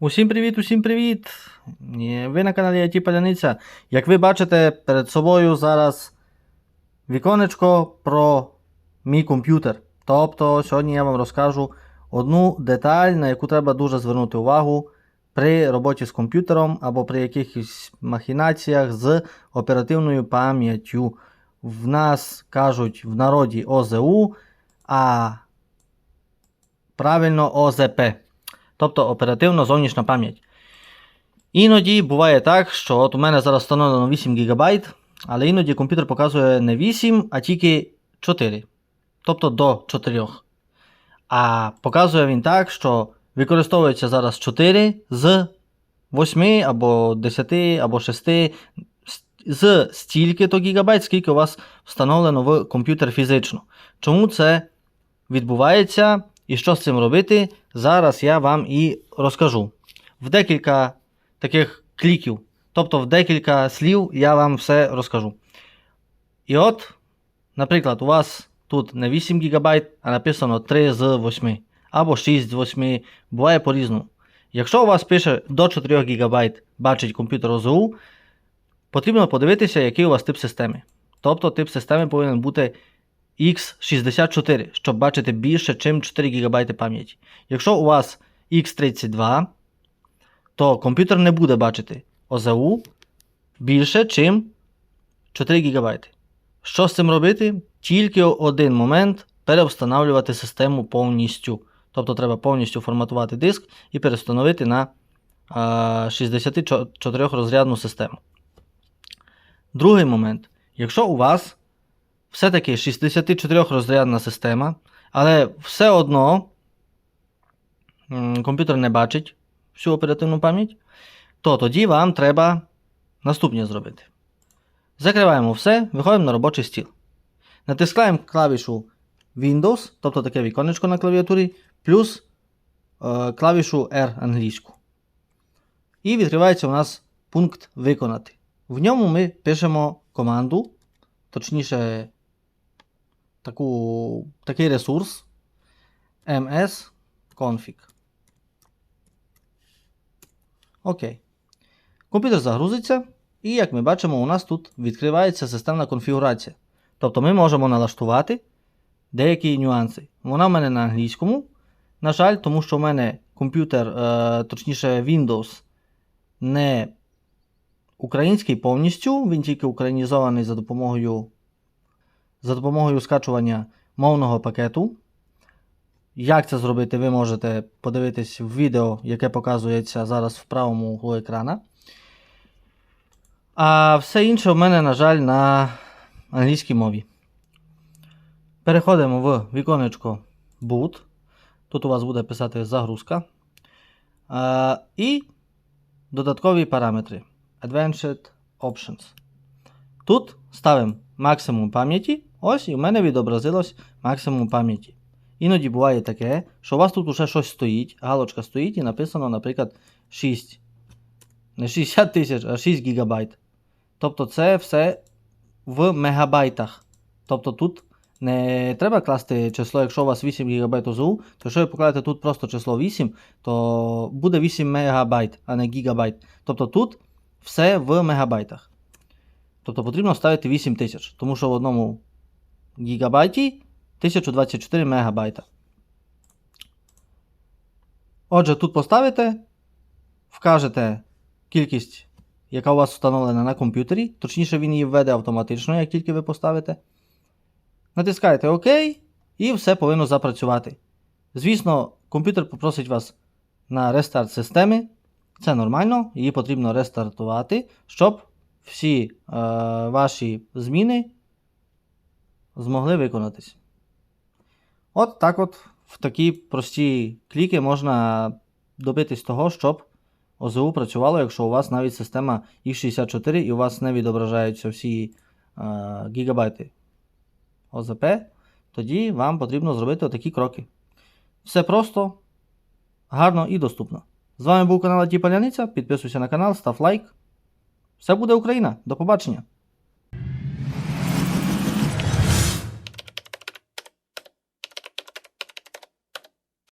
Усім привіт, усім привіт! Ви на каналі IT Паляниця. Як ви бачите, перед собою зараз віконечко про мій комп'ютер. Тобто, сьогодні я вам розкажу одну деталь, на яку треба дуже звернути увагу при роботі з комп'ютером або при якихось махінаціях з оперативною пам'яттю. В нас кажуть в народі ОЗУ, а правильно ОЗП тобто оперативно зовнішня пам'ять. Іноді буває так, що от у мене зараз встановлено 8 ГБ, але іноді комп'ютер показує не 8, а тільки 4. Тобто до 4. А показує він так, що використовується зараз 4 з 8 або 10 або 6 з стільки то гігабайт, скільки у вас встановлено в комп'ютер фізично. Чому це відбувається і що з цим робити, зараз я вам і розкажу. В декілька таких кліків, тобто в декілька слів я вам все розкажу. І от, наприклад, у вас тут не 8 ГБ, а написано 3 з 8 або 6 з 8, буває по-різному. Якщо у вас пише до 4 ГБ бачить комп'ютер ОЗУ, потрібно подивитися, який у вас тип системи. Тобто тип системи повинен бути X64, щоб бачити більше, ніж 4 ГБ пам'яті. Якщо у вас X32, то комп'ютер не буде бачити ОЗУ більше, ніж 4 ГБ. Що з цим робити? Тільки один момент перевстановлювати систему повністю. Тобто треба повністю форматувати диск і перестановити на 64 розрядну систему. Другий момент. Якщо у вас все-таки 64 розрядна система, але все одно комп'ютер не бачить всю оперативну пам'ять, то тоді вам треба наступне зробити. Закриваємо все, виходимо на робочий стіл. Натискаємо клавішу Windows, тобто таке віконечко на клавіатурі, плюс е, клавішу R англійську. І відкривається у нас пункт Виконати. В ньому ми пишемо команду, точніше, таку, такий ресурс ms-config. Окей. Комп'ютер загрузиться, і як ми бачимо, у нас тут відкривається системна конфігурація. Тобто ми можемо налаштувати деякі нюанси. Вона в мене на англійському. На жаль, тому що в мене комп'ютер, е, точніше Windows, не український повністю, він тільки українізований за допомогою за допомогою скачування мовного пакету. Як це зробити, ви можете подивитись в відео, яке показується зараз в правому углу екрана. А все інше в мене, на жаль, на англійській мові. Переходимо в віконечко Boot. Тут у вас буде писати загрузка. А, і додаткові параметри. Advanced Options. Тут ставимо максимум пам'яті. Ось і в мене відобразилось максимум пам'яті. Іноді буває таке, що у вас тут уже щось стоїть, галочка стоїть і написано, наприклад, 6. Не 60 тисяч, а 6 гігабайт. Тобто це все в мегабайтах. Тобто тут не треба класти число, якщо у вас 8 ГБ ОЗУ, то якщо ви покладете тут просто число 8, то буде 8 мегабайт, а не гігабайт. Тобто тут все в мегабайтах. Тобто потрібно ставити 8000, тому що в одному гігабайті 1024 мегабайта. Отже, тут поставите, вкажете кількість, яка у вас встановлена на комп'ютері, точніше, він її введе автоматично, як тільки ви поставите. Натискаєте ОК, і все повинно запрацювати. Звісно, комп'ютер попросить вас на рестарт системи. Це нормально, її потрібно рестартувати, щоб всі е, ваші зміни змогли виконатись. От так от в такі прості кліки можна добитись того, щоб ОЗУ працювало, якщо у вас навіть система x64 і у вас не відображаються всі е, гігабайти ОЗП, тоді вам потрібно зробити отакі кроки. Все просто, гарно і доступно. З вами був канал Ті Паляниця. Підписуйся на канал, став лайк. Все буде Україна. До побачення!